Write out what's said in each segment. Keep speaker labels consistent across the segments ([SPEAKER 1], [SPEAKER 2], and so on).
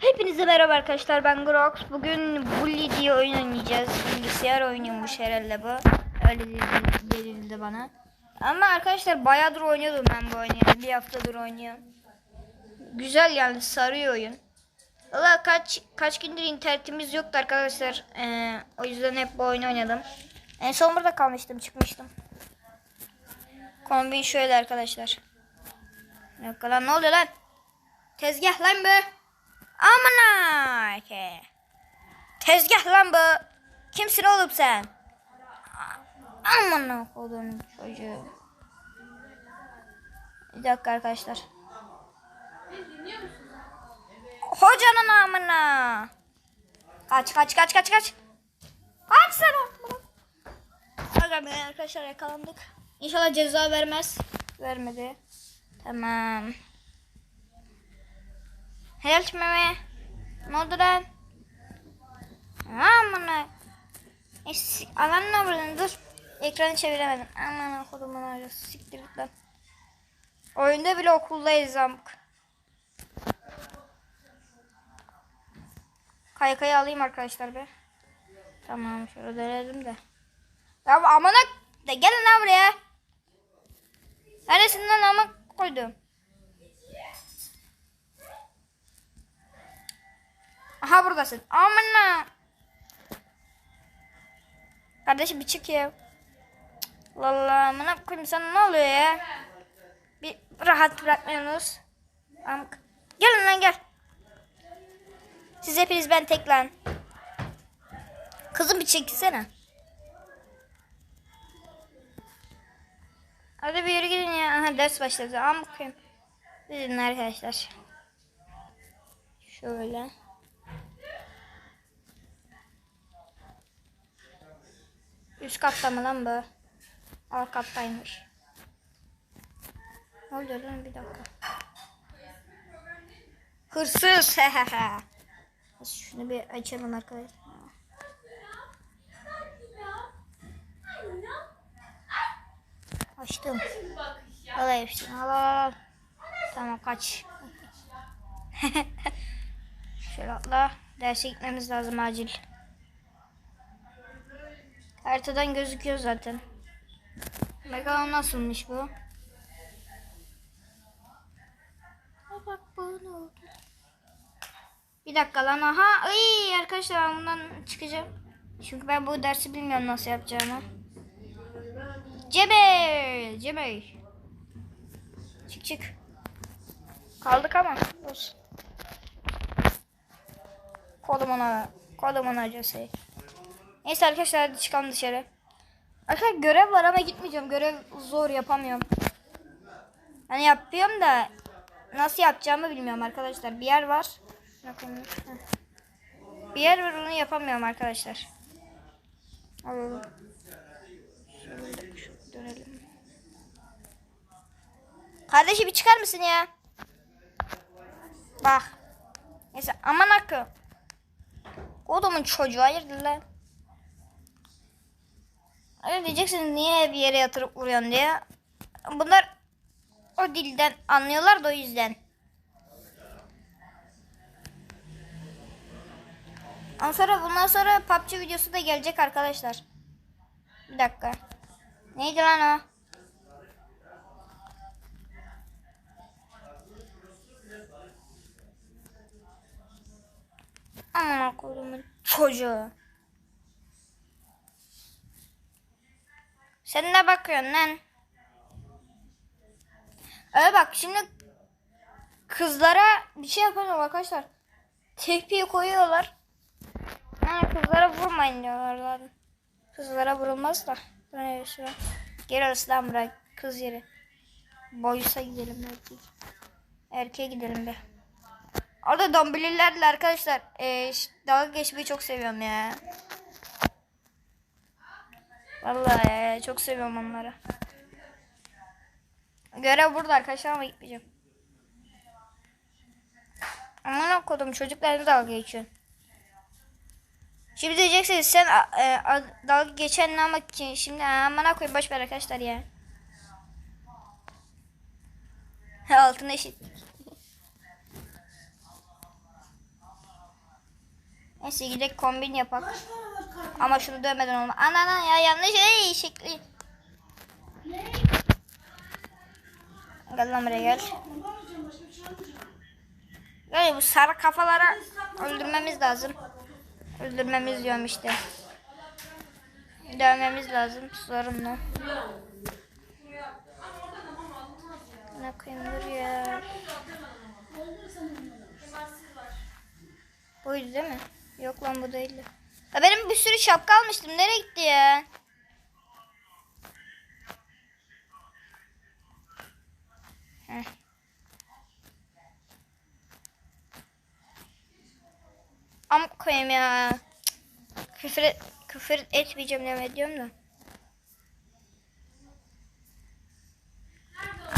[SPEAKER 1] Hepinize merhaba arkadaşlar ben Grox. Bugün Bully diye oyun oynayacağız. Bilgisayar oynuyormuş herhalde bu. Öyle denildi bana. Ama arkadaşlar bayağıdır oynuyordum ben bu oyunu. Bir haftadır oynuyorum. Güzel yani sarıyor oyun. Valla kaç kaç gündür internetimiz yoktu arkadaşlar. Ee, o yüzden hep bu oyunu oynadım. En son burada kalmıştım çıkmıştım. Kombin şöyle arkadaşlar. Yok lan ne oluyor lan? Tezgah lan bu. Amına ke. Tezgah lan bu. Kimsin oğlum sen? Amına kodum çocuğu. Bir dakika arkadaşlar. Hocanın amına. Kaç kaç kaç kaç kaç. Kaç. Aga be arkadaşlar yakalandık. İnşallah ceza vermez. Vermedi. Tamam. Help me. Ne oldu lan? Aman Es alan ne yapıyorsun? Dur. Ekranı çeviremedim. Aman kodumun arası. Siktir git lan. Oyunda bile okuldayız amk. Kaykayı alayım arkadaşlar be. Tamam şöyle dönelim de. Ya amına de gelin lan buraya. Neresinden ama koydum. Aha buradasın. Amına. Kardeşim bir çık ya. Valla amına koyayım sana ne oluyor ya? Bir rahat bırakmıyorsunuz. Amk. Gelin lan gel. Siz hepiniz ben tek lan. Kızım bir çekilsene. Hadi bir yürü gidin ya. Aha ders başladı. Bakayım. Gidin arkadaşlar. Şöyle. Üst katta mı lan bu? Alt kattaymış. Ne oluyor lan bir dakika. Hırsız. Şunu bir açalım arkadaşlar. Açtım. Al hepsini al al. Tamam kaç. Şöyle atla. Derse gitmemiz lazım acil. Haritadan gözüküyor zaten. Bakalım nasılmış bu. Bak bu ne oldu? Bir dakika lan aha. Ay arkadaşlar ben bundan çıkacağım. Çünkü ben bu dersi bilmiyorum nasıl yapacağımı. Cebe! Cebe! Çık çık. Kaldık ama. Olsun. Kodum ona. Kodum ona acısı. Neyse arkadaşlar hadi çıkalım dışarı. Arkadaşlar görev var ama gitmeyeceğim. Görev zor yapamıyorum. Hani yapıyorum da nasıl yapacağımı bilmiyorum arkadaşlar. Bir yer var. Bir yer var onu yapamıyorum arkadaşlar. Alalım. Şöyle şu-. Kardeşi bir çıkar mısın ya? Bak. Neyse aman akı. Odumun çocuğu hayırdır lan? Öyle diyeceksiniz niye bir yere yatırıp vuruyorsun diye. Bunlar o dilden anlıyorlar da o yüzden. Ondan sonra bundan sonra PUBG videosu da gelecek arkadaşlar. Bir dakika. Neydi lan o? Aman kodumun çocuğu. Sen ne bakıyorsun lan? Öyle bak şimdi kızlara bir şey yapalım arkadaşlar. Tekpiyi koyuyorlar. Yani kızlara vurmayın diyorlar zaten. Kızlara vurulmaz da. Böyle şuraya. Geri ıslan bırak kız yeri. Boyusa gidelim erkek. Erkeğe gidelim be. Orada dombililerle arkadaşlar ş- dalga geçmeyi çok seviyorum ya. Vallahi çok seviyorum onları. Görev burada arkadaşlar ama gitmeyeceğim. Aman kodum çocuklarla dalga geçiyorsun. Şimdi diyeceksiniz sen e, a- dalga geçen ama ki şimdi amına koy boş ver arkadaşlar ya. Altın eşit. Neyse gidelim kombin yapak. Ama şunu dövmeden olma. Ana ana ya yanlış şey şekli. Gel lan buraya gel. Gel bu sarı kafalara öldürmemiz lazım. Öldürmemiz diyorum işte. Dövmemiz lazım sorunlu. Ne koyayım dur ya. Buydu değil mi? Yok lan bu değildi. Ya benim bir sürü şapka almıştım. Nereye gitti ya? Heh. Am koyayım ya. Küfür, küfür etmeyeceğim deme diyorum da.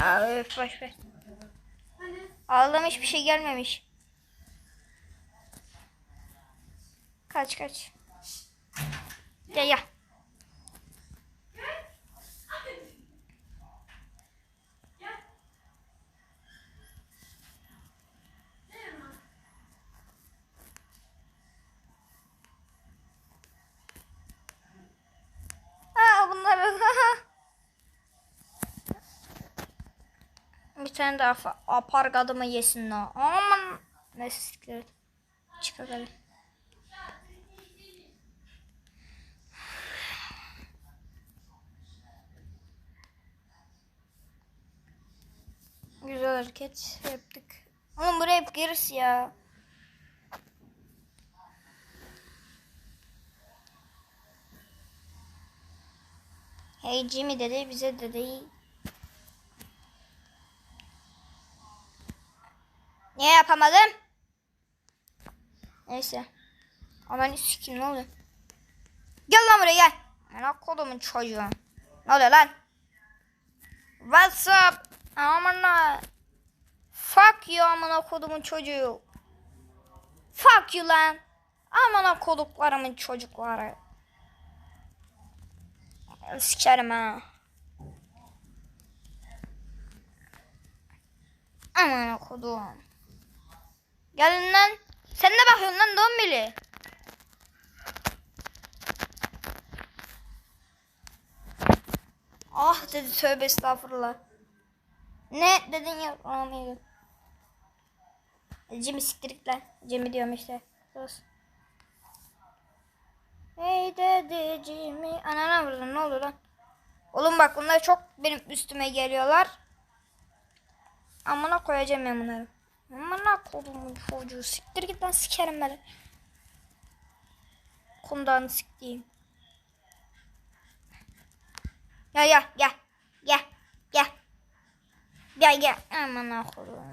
[SPEAKER 1] Aa, öf boş ver. Ağlam hiçbir şey gelmemiş. Kaç kaç. Gel gel. Bir tane daha fa- apar kadımı yesin la. Aman. Neyse siktir et. Hareket yaptık. Oğlum buraya hep gerisi ya. Hey Jimmy dedi bize dedi. Niye yapamadım? Neyse. Aman sikim ne oluyor? Gel lan buraya gel. Ana kodumun çocuğu. Ne oluyor lan? What's up? Amına. Fuck you amına kodumun çocuğu. Fuck you lan. Amına koduklarımın çocukları. Sikerim ha. Amına kodum. Gelin lan. Sen ne bakıyorsun lan dombili? Ah dedi tövbe estağfurullah. Ne dedin ya? Amin. Cem'i siktir git lan. Cem'i diyorum işte. Sus. Hey dedi Cem'i. Anana vurdun ne olur lan. Oğlum bak bunlar çok benim üstüme geliyorlar. Amına koyacağım ben bunları. Amına kodumun çocuğu. Siktir git lan sikerim ben. Kundağını siktiğim. Gel gel gel. Gel. Gel. Gel gel. Amına kodum.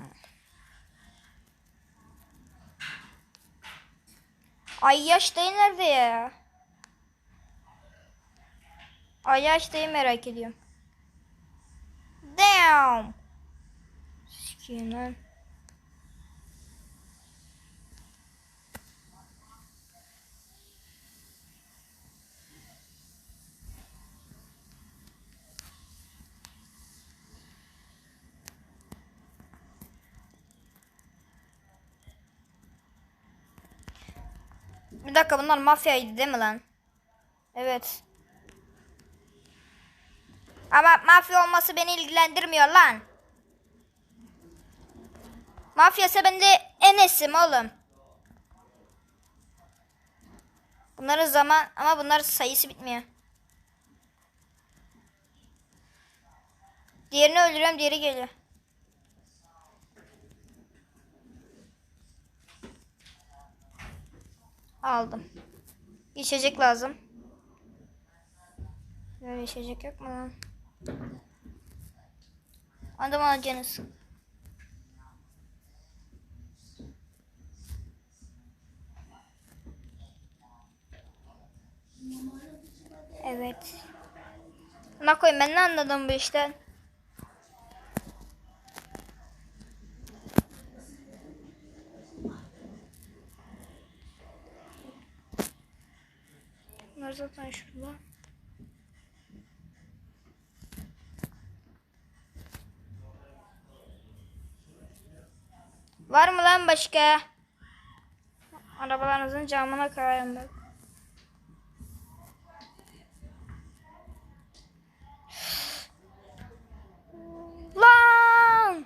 [SPEAKER 1] Ay yaş dayı nerede ya? Ay yaş dayı merak ediyorum. Damn. Sikiyim lan. Bir dakika bunlar mafyaydı değil mi lan? Evet. Ama mafya olması beni ilgilendirmiyor lan. Mafyası ben de Enes'im oğlum. Bunların zaman ama bunların sayısı bitmiyor. Diğerini öldürüyorum diğeri geliyor. Aldım. İçecek lazım. Böyle içecek yok mu lan? Adam alacaksınız. Evet. Ne koyayım ben ne anladım bu işten? Zaten şurada. Var mı lan başka? Arabalarınızın camına kayarım bak. Lan!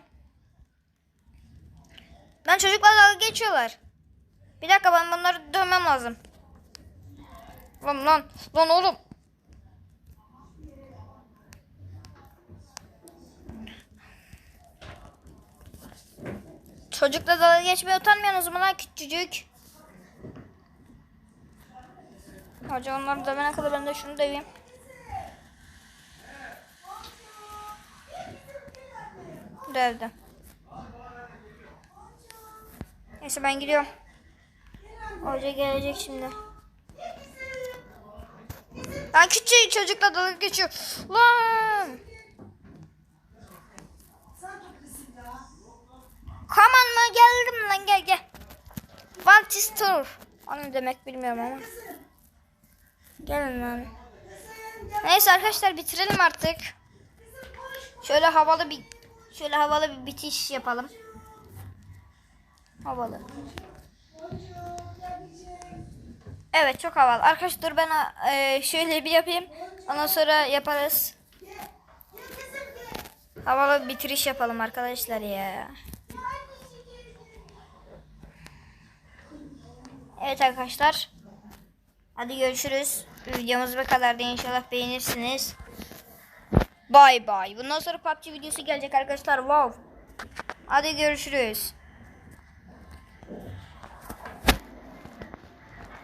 [SPEAKER 1] Lan çocuklar dalga geçiyorlar. Bir dakika ben bunları dövmem lazım. Lan lan lan oğlum. Çocukla dalga geçmeye utanmıyorsunuz mu lan küçücük? Hoca onları dövene kadar ben de şunu döveyim. Dövdüm. Neyse ben gidiyorum. Hoca gelecek şimdi. Lan küçük çocukla dalga geçiyor. Lan! On lan geldim lan gel gel. What is tour? O ne demek bilmiyorum ama. Gelin lan. Neyse arkadaşlar bitirelim artık. Şöyle havalı bir şöyle havalı bir bitiş yapalım. Havalı. Evet çok havalı. Arkadaşlar ben e, şöyle bir yapayım. Ondan sonra yaparız. Havalı bir bitiriş yapalım arkadaşlar ya. Evet arkadaşlar. Hadi görüşürüz. Videomuz bu kadardı. İnşallah beğenirsiniz. Bay bay. Bundan sonra PUBG videosu gelecek arkadaşlar. Wow. Hadi görüşürüz.